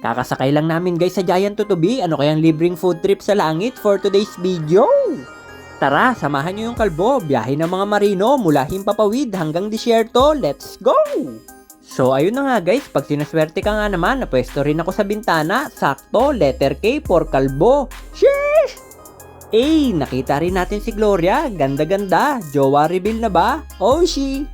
Kakasakay lang namin guys sa Giant Tutubi. Ano kayang libreng food trip sa langit for today's video? Tara, samahan nyo yung kalbo. Biyahe ng mga marino mula Himpapawid hanggang disyerto. Let's go! So ayun na nga guys, pag sinaswerte ka nga naman, napwesto rin ako sa bintana. Sakto, letter K for kalbo. Sheesh! Eh, nakita rin natin si Gloria. Ganda-ganda. Jowa reveal na ba? Oh, she!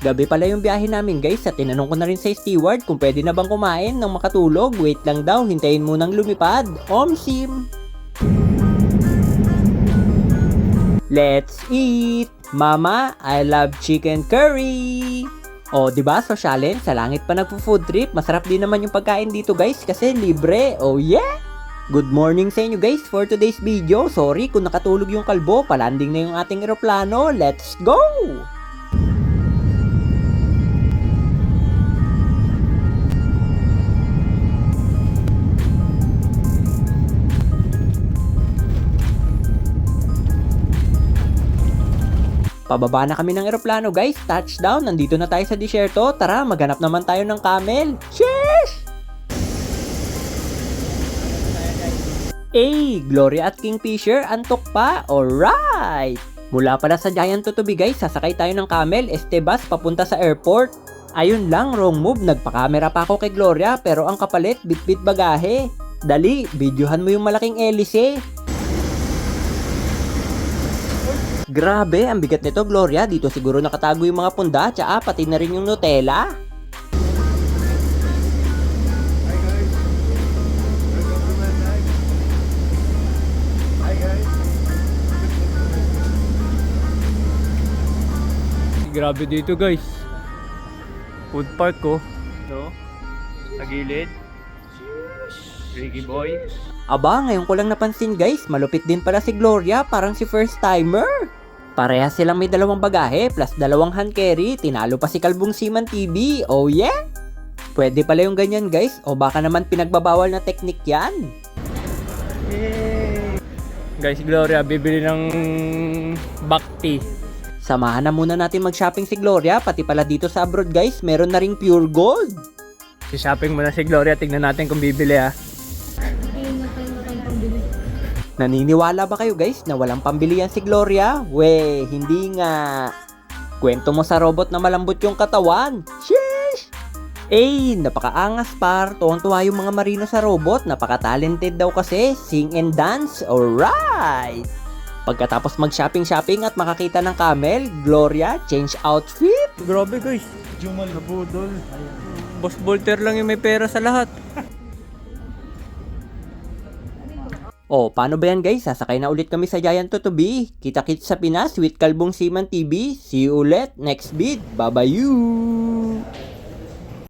Gabi pala yung biyahe namin guys at tinanong ko na rin sa steward kung pwede na bang kumain ng makatulog. Wait lang daw, hintayin munang lumipad. Omsim! Let's eat! Mama, I love chicken curry! O, di ba, sosyalin, sa langit pa nagpo-food trip, masarap din naman yung pagkain dito guys kasi libre. Oh yeah! Good morning sa inyo guys for today's video. Sorry kung nakatulog yung kalbo, palanding na yung ating eroplano. Let's go! Pababa na kami ng eroplano guys. Touchdown, nandito na tayo sa disyerto. Tara, maghanap naman tayo ng camel. Cheers! Hey, Gloria at Kingfisher, antok pa? Alright! Mula pala sa Giant Tutubi guys, sasakay tayo ng camel, este bus papunta sa airport. Ayun lang, wrong move, nagpa-camera pa ako kay Gloria pero ang kapalit, bitbit bagahe. Dali, videohan mo yung malaking hélice. Grabe, ang bigat nito, Gloria. Dito siguro nakatago yung mga punda, tsaka pati na rin yung Nutella. Grabe dito guys. Food park ko. No? Sa gilid. Ricky boy. Aba, ngayon ko lang napansin guys, malupit din pala si Gloria, parang si first timer. Pareha silang may dalawang bagahe plus dalawang hand carry, tinalo pa si Kalbong Siman TV, oh yeah? Pwede pala yung ganyan guys, o baka naman pinagbabawal na teknik yan. Guys, Gloria, bibili ng bakti. Samahan na muna natin mag-shopping si Gloria, pati pala dito sa abroad guys, meron na ring pure gold. Si shopping muna si Gloria, tignan natin kung bibili ah. Naniniwala ba kayo guys na walang pambili yan si Gloria? We, hindi nga. Kwento mo sa robot na malambot yung katawan. Sheesh! Eh, napakaangas par. Tuwang-tuwa yung mga marino sa robot. Napaka-talented daw kasi. Sing and dance. Alright! Pagkatapos mag-shopping-shopping at makakita ng camel, Gloria, change outfit. Grabe guys. Jumal na budol. Boss Bolter lang yung may pera sa lahat. Oh, paano ba yan guys? Sasakay na ulit kami sa Giant Tutubi. Kita-kits sa Pinas with Kalbong Siman TV. See you ulit next vid. Bye-bye you!